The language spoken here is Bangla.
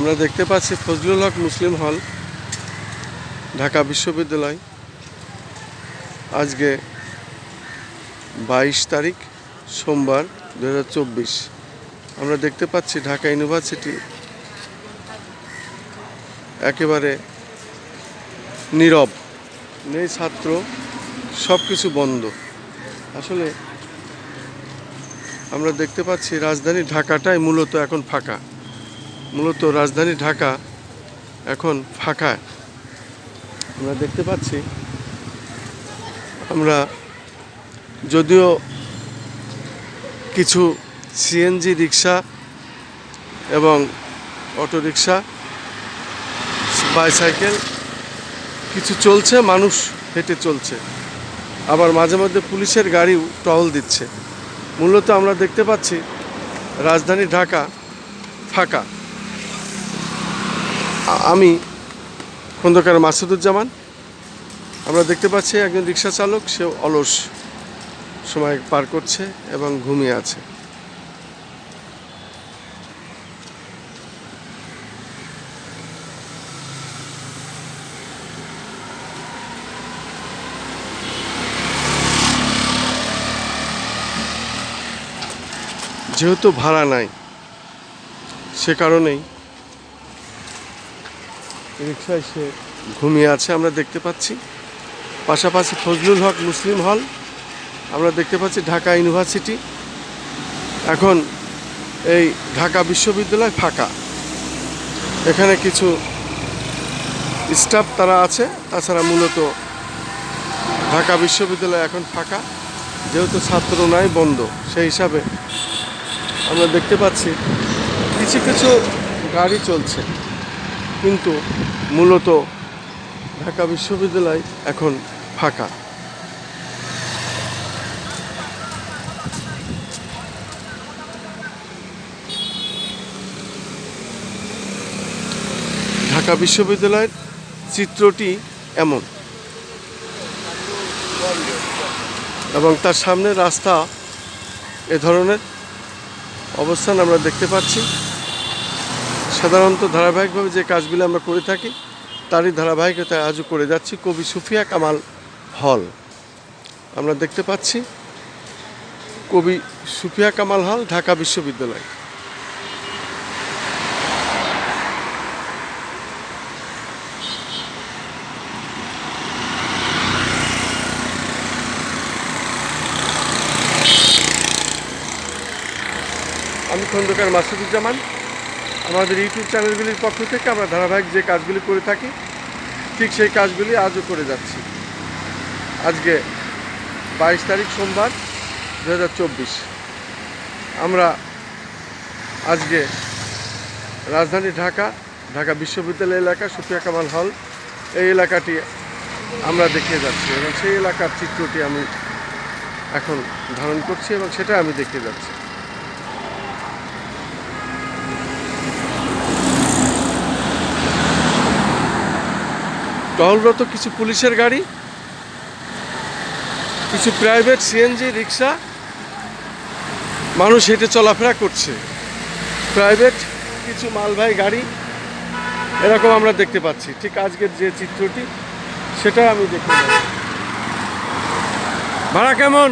আমরা দেখতে পাচ্ছি ফজলুল হক মুসলিম হল, ঢাকা বিশ্ববিদ্যালয়। আজকে বাইশ তারিখ, সোমবার দুহাজার চব্বিশ। আমরা দেখতে পাচ্ছি ঢাকা ইউনিভার্সিটি একেবারে নীরব, নেই ছাত্র সব কিছু বন্ধ। আসলে আমরা দেখতে পাচ্ছি রাজধানী ঢাকাটাই মূলত এখন ফাঁকা। মূলত রাজধানী ঢাকা এখন ফাঁকা। আমরা দেখতে পাচ্ছি, আমরা যদিও কিছু সিএনজি রিক্সা এবং অটোরিকশা বাইসাইকেল, কিছু চলছে, মানুষ হেঁটে চলছে। আবার মাঝে মধ্যে পুলিশের গাড়িও টহল দিচ্ছে। মূলত আমরা দেখতে পাচ্ছি, রাজধানী ঢাকা ফাঁকা। আমি খন্দকার মাসুদুজ্জামান। আমরা দেখতে পাচ্ছি একজন রিক্সা চালক, সে অলস সময় পার করছে এবং ঘুমিয়ে আছে। যেহেতু ভাড়া নাই, সে কারণেই রিক্সায় সে ঘুমিয়ে আছে, আমরা দেখতে পাচ্ছি। পাশাপাশি ফজলুল হক মুসলিম হল, আমরা দেখতে পাচ্ছি ঢাকা ইউনিভার্সিটি। এখন এই ঢাকা বিশ্ববিদ্যালয় ফাঁকা। এখানে কিছু স্টাফ তারা আছে, তাছাড়া মূলত ঢাকা বিশ্ববিদ্যালয় এখন ফাঁকা। যেহেতু ছাত্র নাই, বন্ধ, সেই হিসাবে আমরা দেখতে পাচ্ছি কিছু কিছু গাড়ি চলছে। কিন্তু মূলত ঢাকা বিশ্ববিদ্যালয় এখন ফাঁকা। ঢাকা বিশ্ববিদ্যালয়ের চিত্রটি এমন। এবং তার সামনে রাস্তা এ ধরনের অবস্থান আমরা দেখতে পাচ্ছি। সাধারণত ধারাবাহিকভাবে যে কাজগুলো আমরা করে থাকি, তারই ধারাবাহিকতায় আজও করে যাচ্ছি কবি সুফিয়া কামাল হল। আমরা দেখতে পাচ্ছি কবি সুফিয়া কামাল হল ঢাকা বিশ্ববিদ্যালয়। আমি খন্দকার মাসুদুজ্জামান। আমাদের ইউটিউব চ্যানেলগুলির পক্ষ থেকে আমরা ধারাবাহিক যে কাজগুলি করে থাকি, ঠিক সেই কাজগুলি আজও করে যাচ্ছি। আজকে বাইশ তারিখ সোমবার দু হাজার চব্বিশ। আমরা আজকে রাজধানী ঢাকা ঢাকা বিশ্ববিদ্যালয় এলাকা, সুফিয়া কামাল হল, এই এলাকাটি আমরা দেখিয়ে যাচ্ছি এবং সেই এলাকার চিত্রটি আমি এখন ধারণ করছি এবং সেটা আমি দেখিয়ে যাচ্ছি। টহলরত কিছু পুলিশের গাড়ি, কিছু প্রাইভেট সিএনজি, রিক্সা। মানুষ হেঁটে চলাফেরা করছে। প্রাইভেট কিছু মালবাহী গাড়ি, এরকম আমরা দেখতে পাচ্ছি। ঠিক আজকের যে চিত্রটি, সেটা আমি দেখতে পাচ্ছি। ভাড়া কেমন?